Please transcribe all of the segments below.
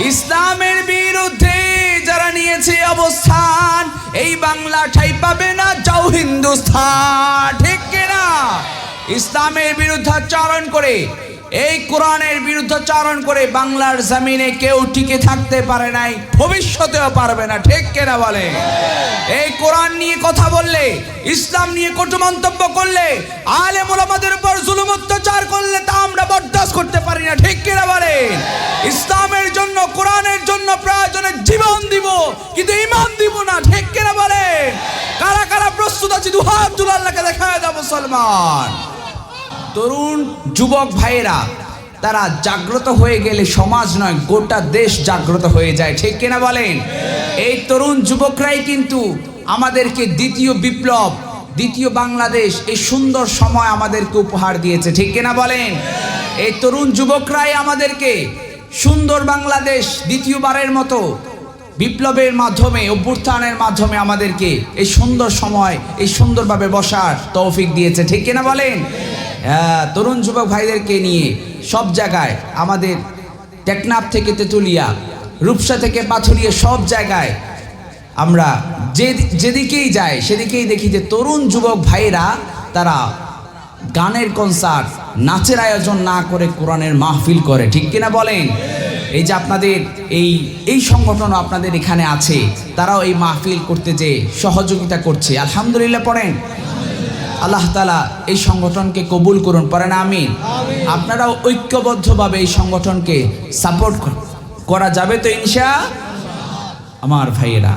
ইসলামের বিরুদ্ধে যারা নিয়েছে অবস্থান, এই বাংলা ঠাই পাবে না যাও হিন্দুস্থান, ঠিক কিনা? ইসলামের বিরুদ্ধাচারণ করে, এই কোরআনের বিরুদ্ধাচারণ করে বাংলার জমিনে কেউ টিকে থাকতে পারে নাই, ভবিষ্যতেও পারবে না, ঠিক কেনা বলে এই নিয়ে কথা বললে, ইসলাম নিয়ে কটু মন্তব্য করলে আলে মোলামাদের উপর জুলুম অত্যাচার করলে তা আমরা বরদাস্ত করতে পারি না, ঠিক কিনা বলে ইসলামের জন্য, কোরআনের জন্য প্রয়োজনে জীবন দিব, কিন্তু ইমান দিব না, ঠিক কিনা বলে কারা কারা প্রস্তুত আছে, দুহাত দুলাল্লাহকে দেখা দাও মুসলমান। তরুণ, যুবক ভাইয়েরা, তারা জাগ্রত হয়ে গেলে সমাজ নয়, গোটা দেশ জাগ্রত হয়ে যায়, ঠিক কিনা বলেন? এই তরুণ যুবকরাই কিন্তু আমাদেরকে দ্বিতীয় বিপ্লব দ্বিতীয় বাংলাদেশ এই সুন্দর সময় আমাদেরকে উপহার দিয়েছে ঠিক কিনা বলেন? এই তরুণ যুবকরাই আমাদেরকে সুন্দর বাংলাদেশ দ্বিতীয়বারের মতো বিপ্লবের মাধ্যমে অভ্যুত্থানের মাধ্যমে আমাদেরকে এই সুন্দর সময় এই সুন্দরভাবে বসার তৌফিক দিয়েছে ঠিক কিনা বলেন? হ্যাঁ, তরুণ যুবক ভাইদেরকে নিয়ে সব জায়গায় আমাদের টেকনাফ থেকে তেঁতুলিয়া রূপসা থেকে পাথুরিয়া সব জায়গায় আমরা যে যেদিকেই যাই, সেদিকেই দেখি যে তরুণ যুবক ভাইরা তারা গানের কনসার্ট নাচের আয়োজন না করে কোরআনের মাহফিল করে। ঠিক কিনা বলেন? এই যে আপনাদের এই এই সংগঠন আপনাদের এখানে আছে। তারাও এই মাহফিল করতে যে সহযোগিতা করছে। আলহামদুলিল্লাহ পড়েন? আল্লাহ তালা এই সংগঠনকে কবুল করুন। পড়েন আমিন? আপনারাও ঐক্যবদ্ধভাবে এই সংগঠনকে সাপোর্ট করা যাবে তো ইনশা আমার ভাইয়েরা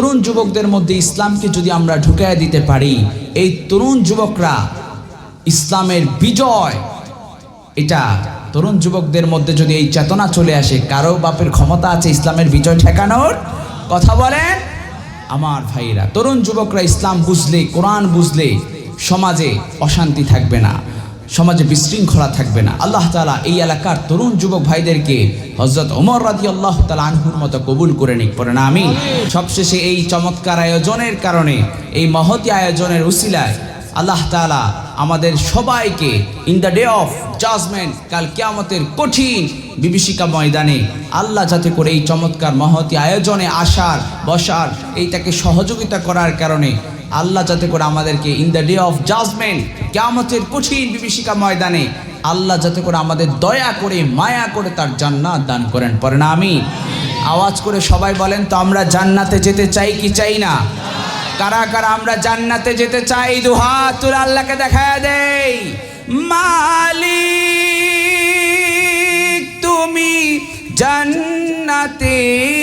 তরুণ যুবকদের মধ্যে ইসলামকে যদি আমরা ঢুকায় দিতে পারি, এই তরুণ যুবকরা ইসলামের বিজয়। এটা তরুণ যুবকদের মধ্যে যদি এই চেতনা চলে আসে, কারও বাপের ক্ষমতা আছে ইসলামের বিজয় ঠেকানোর? কথা বলেন? আমার ভাইরা তরুণ যুবকরা ইসলাম বুঝলে, কোরআন বুঝলে সমাজে অশান্তি থাকবে না। সমাজে বিশৃঙ্খলা থাকবে না। আল্লাহ তালা এই এলাকার তরুণ যুবক ভাইদেরকে হজরত ওমর রাজি আল্লাহ তালা আনহুর মতো কবুল করে নিক পরে না আমি সবশেষে এই চমৎকার আয়োজনের কারণে এই মহতি আয়োজনের উসিলায় আল্লাহ তালা আমাদের সবাইকে in the day of judgment কাল কেয়ামতের কঠিন বিভীষিকা ময়দানে আল্লাহ যাতে করে এই চমৎকার মহতি আয়োজনে আসার বসার এইটাকে সহযোগিতা করার কারণে আল্লাহ যাতে করে আমাদেরকে in the day of judgment কেয়ামতের কঠিন বিভীষিকা ময়দানে আল্লাহ যাতে করে আমাদের দয়া করে, মায়া করে তার জান্নাত দান করেন। পরে না আমি। আওয়াজ করে সবাই বলেন, তো আমরা জান্নাতে যেতে চাই কি চাই না? কারা কারা, আমরা জান্নাতে যেতে চাই দুহাত তুলে আল্লাহকে দেখা দেই। মালিক, তুমি জান্নাতে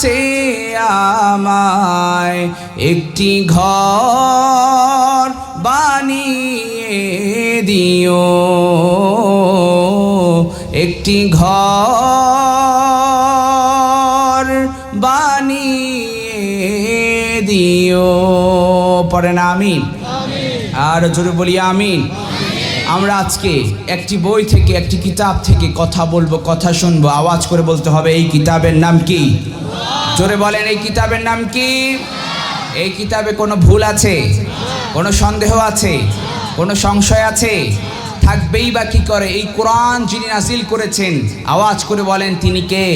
কাছে আমায় একটি ঘর বানিয়ে দিও। একটি ঘর বানিয়ে দিও। পরে না আমিন। আর জোরে বলি আমিন। আমরা আজকে একটি বই থেকে একটি কিতাব থেকে কথা বলব কথা শুনব আওয়াজ করে বলতে হবে এই কিতাবের নাম কি? জোরে বলেন এই কিতাবের নাম কি? এই কিতাবে কোনো ভুল আছে? কোনো সন্দেহ আছে? কোনো সংশয় আছে? থাকবেই বা কি করে? এই কোরআন যিনি নাজিল করেছেন আওয়াজ করে বলেন তিনি কে?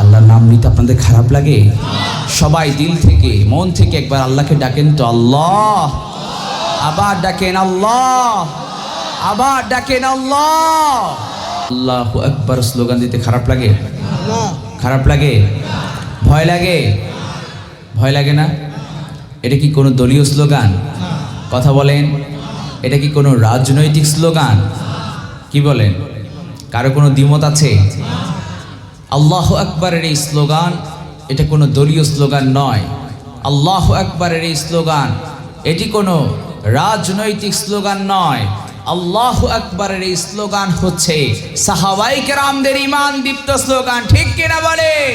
আল্লাহর নাম নিতে আপনাদের খারাপ লাগে? সবাই দিল থেকে মন থেকে একবার আল্লাহকে ডাকেন তো আল্লাহ। আবার ডাকেন আল্লাহ। আবার ডাকেন আল্লাহ। আল্লাহ একবার স্লোগান দিতে খারাপ লাগে? খারাপ লাগে? ভয় লাগে? ভয় লাগে না? এটা কি কোনো দলীয় স্লোগান? কথা বলেন। এটা কি কোনো রাজনৈতিক স্লোগান? কি বলেন? কারও কোনো দ্বিমত আছে? আল্লাহ আকবরের এই স্লোগান, এটা কোনো দলীয় স্লোগান নয়। আল্লাহ আকবরের এই স্লোগান, এটি কোনো রাজনৈতিক স্লোগান নয়। আল্লাহ আকবরের এই স্লোগান হচ্ছে সাহাবাই কেরামদের ইমান দীপ্ত স্লোগান, ঠিক কিনা বলেন?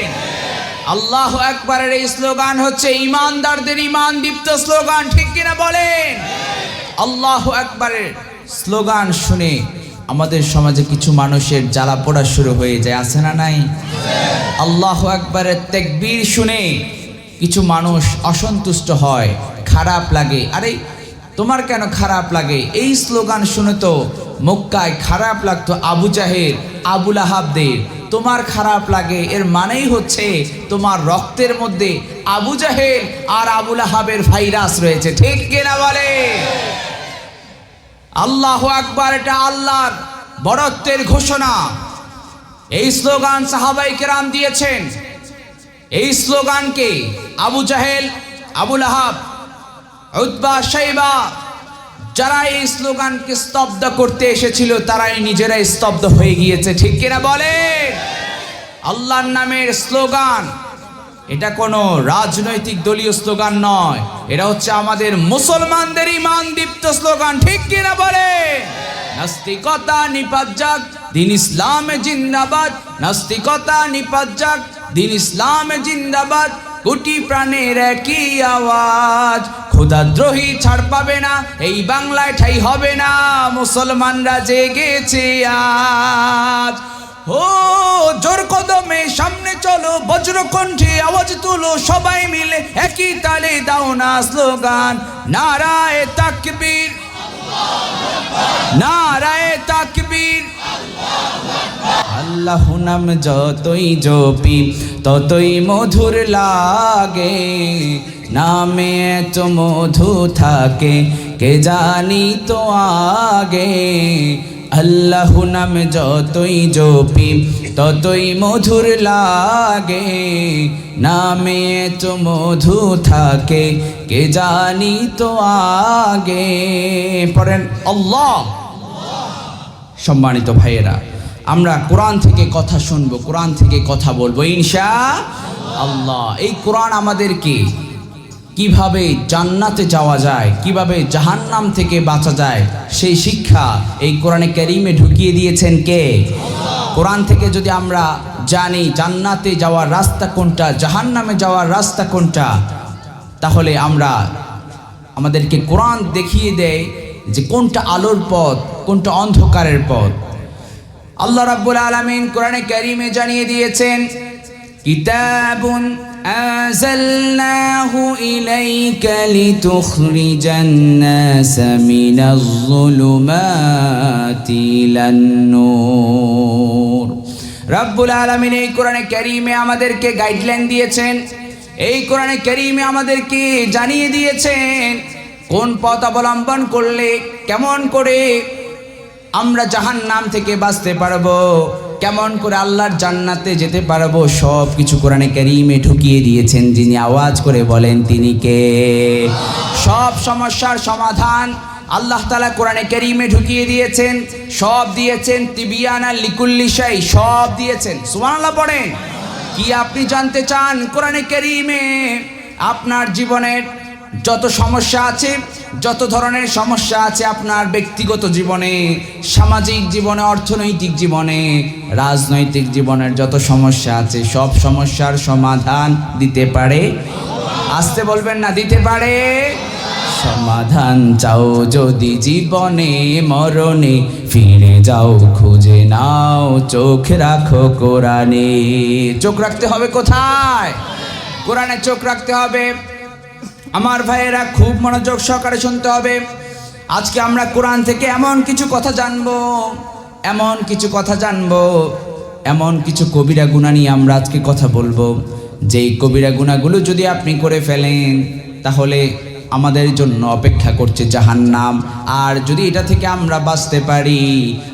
আল্লাহ একবারের এই স্লোগান হচ্ছে ইমানদারদের ইমান দীপ্ত স্লোগান, ঠিক কিনা বলেন? আল্লাহ একবারের স্লোগান শুনে আমাদের সমাজে কিছু মানুষের জ্বালা পোড়া শুরু হয়ে যায়, আছে না নাই? আল্লাহ একবারের তেকবীর শুনে কিছু মানুষ অসন্তুষ্ট হয়, খারাপ লাগে। আরে তোমার কেন খারাপ লাগে? এই স্লোগান শুনে তো মক্কায় খারাপ লাগতো আবু জাহের আবুল আহাবদের তোমার খারাপ লাগে, এর মানেই হচ্ছে তোমার রক্তের মধ্যে আবু জাহেল আর আবুল আহাবের ভাইরাস রয়েছে। ঠিক কিনা বলে? আল্লাহ আকবার, এটা আল্লাহর বড়ত্বের ঘোষণা। এই স্লোগান সাহাবাই কেরাম দিয়েছেন। এই স্লোগানকে আবু জাহেল আবুল আহাব উদ্বা সাইবা, যারা এই স্লোগানকে স্তব্ধ করতে এসেছিল, তারাই নিজেরাই স্তব্ধ হয়ে গিয়েছে। ঠিক কিনা বলে? আল্লাহর নামের স্লোগান, এটা কোনো রাজনৈতিক দলীয় স্লোগান নয়। এটা হচ্ছে আমাদের মুসলমানদের ইমান দীপ্ত স্লোগান। ঠিক কিনা বলে? নাস্তিকতা নিপাত যাক দিন ইসলামে জিন্দাবাদ। নাস্তিকতা নিপাত যাক দিন ইসলামে জিন্দাবাদ। কোটি প্রাণের একই আওয়াজ। খোদাদ্রোহী ছাড় পাবে না, এই বাংলায় ঠাই হবে না, মুসলমানরা জেগেছে আজ। ও জোর কদমে সামনে চলো, বজ্রকণ্ঠে আওয়াজ তুলো, সবাই মিলে একই তালে দাও না স্লোগান। নারায় তাকবীর নারায় তাকবীর। আল্লাহ নাম যতই জপি ততই মধুর লাগে, নামে এত মধু থাকে, কে জানি তো আগে? আল্লাহ নাম যতই জপি, ততই মধুর লাগে, নামে এত মধু থাকে, কে জানি তো আগে? পড়েন, আল্লাহ। সম্মানিত ভাইয়েরা আমরা কোরআন থেকে কথা শুনব, কোরআন থেকে কথা বলব, ইনশা আল্লাহ। এই কোরআন আমাদেরকে কীভাবে জান্নাতে যাওয়া যায়, কীভাবে জাহান্নাম থেকে বাঁচা যায়, সেই শিক্ষা এই কোরআনে ক্যারিমে ঢুকিয়ে দিয়েছেন কে? কোরআন থেকে যদি আমরা জানি জান্নাতে যাওয়ার রাস্তা কোনটা, জাহান্নামে যাওয়ার রাস্তা কোনটা, তাহলে আমরা আমাদেরকে কোরআন দেখিয়ে দেয় যে কোনটা আলোর পথ, কোনটা অন্ধকারের পথ। আল্লাহ রাব্বুল আলামিন কোরআনে কারিমে জানিয়ে দিয়েছেন কিতাবুন أنزلناه إليك لتخرج الناس من الظلمات إلى النور রাব্বুল আলামিন এই কোরআনে কারিমে আমাদেরকে গাইডলাইন দিয়েছেন এই কোরআনে কারিমে আমাদেরকে জানিয়ে দিয়েছেন কোন পথ অবলম্বন করলে কেমন করে আমরা জাহান নাম থেকে বাঁচতে পারব। কেমন করে আল্লাহর জান্নাতে যেতে পারব, সব কিছু কোরআনে কারিমে ঢুকিয়ে দিয়েছেন যিনি আওয়াজ করে বলেন, তিনি কে? সব সমস্যার সমাধান আল্লাহ তালা কোরআনে কারিমে ঢুকিয়ে দিয়েছেন, সব দিয়েছেন, তিবিয়ানা লিকুল্লিশাই সব দিয়েছেন। সুবহানাল্লাহ পড়েন। কি আপনি জানতে চান কোরআনে কারিমে? আপনার জীবনের যত সমস্যা আছে, যত ধরনের সমস্যা আছে আপনার ব্যক্তিগত জীবনে, সামাজিক জীবনে, অর্থনৈতিক জীবনে, রাজনৈতিক জীবনের যত সমস্যা আছে, সব সমস্যার সমাধান দিতে পারে। আসতে বলবেন না, দিতে পারে। সমাধান চাও যদি জীবনে, মরণে, ফিরে যাও, খুঁজে নাও, চোখ রাখো কোরআনে। চোখ রাখতে হবে কোথায়? কোরআনে চোখ রাখতে হবে। আমার ভাইয়েরা খুব মনোযোগ সহকারে শুনতে হবে। আজকে আমরা কোরআন থেকে এমন কিছু কথা জানব, এমন কিছু কথা জানব, এমন কিছু কবিরা গুণা নিয়ে আমরা আজকে কথা বলব। যেই কবিরা গুণাগুলো যদি আপনি করে ফেলেন, তাহলে আমাদের জন্য অপেক্ষা করছে জাহান্নাম। আর যদি এটা থেকে আমরা বাঁচতে পারি,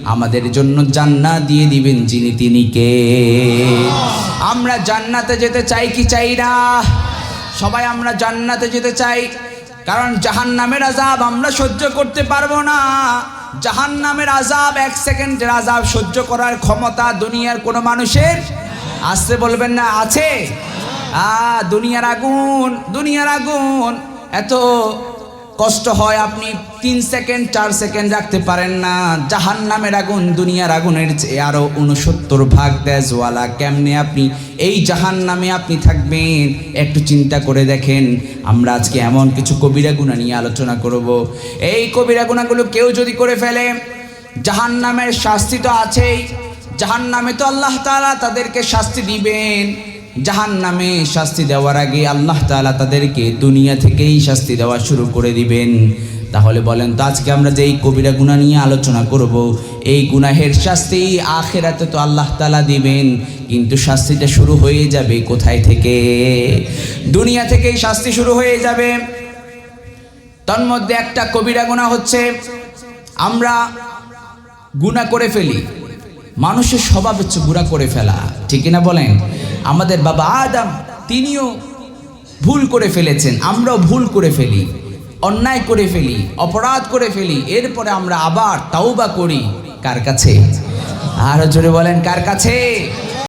আমাদের জন্য জান্না দিয়ে দিবেন যিনি তিনি কে। আমরা জান্নাতে যেতে চাই কি চাই না? সবাই আমরা জান্নাতে যেতে চাই। কারণ জাহান নামের আজাব আমরা সহ্য করতে পারব না। জাহান নামের আজাব এক সেকেন্ডের আজাব সহ্য করার ক্ষমতা দুনিয়ার কোনো মানুষের আসতে বলবেন না, আছে? আ, দুনিয়ার আগুন দুনিয়ার আগুন। এত কষ্ট হয়, আপনি তিন সেকেন্ড, চার সেকেন্ড রাখতে পারেন না। জাহান নামের আগুন, দুনিয়ার আগুনের চেয়ে আরও উনসত্তর ভাগ দেজওয়ালা কেমনে আপনি এই জাহান নামে আপনি থাকবেন? একটু চিন্তা করে দেখেন। আমরা আজকে এমন কিছু কবিরা গুণা নিয়ে আলোচনা করব। এই কবিরা গুণাগুলো কেউ যদি করে ফেলে জাহান নামের শাস্তি তো আছেই। জাহান নামে তো আল্লাহ তালা তাদেরকে শাস্তি দিবেন। জাহান নামে শাস্তি দেওয়ার আগে আল্লাহ তাআলা তাদেরকে দুনিয়া থেকেই শাস্তি দেওয়া শুরু করে দিবেন। তাহলে বলেন তো, আজকে আমরা যে এই কবিরা গুণা নিয়ে আলোচনা করব, এই গুনাহের শাস্তি আখেরাতে তো আল্লাহ তালা দিবেন, কিন্তু শাস্তিটা শুরু হয়ে যাবে কোথায় থেকে? দুনিয়া থেকেই শাস্তি শুরু হয়ে যাবে। তন্মধ্যে একটা কবিরা গুণা হচ্ছে, আমরা গুণা করে ফেলি, মানুষের স্বভাব হচ্ছে গুণা করে ফেলা, ঠিক না বলেন? আমাদের বাবা আদাম, তিনিও ভুল করে ফেলেছেন। আমরাও ভুল করে ফেলি, অন্যায় করে ফেলি, অপরাধ করে ফেলি, এরপরে আমরা আবার তাওবা করি। কার কাছে? আরও জোরে বলেন, কার কাছে?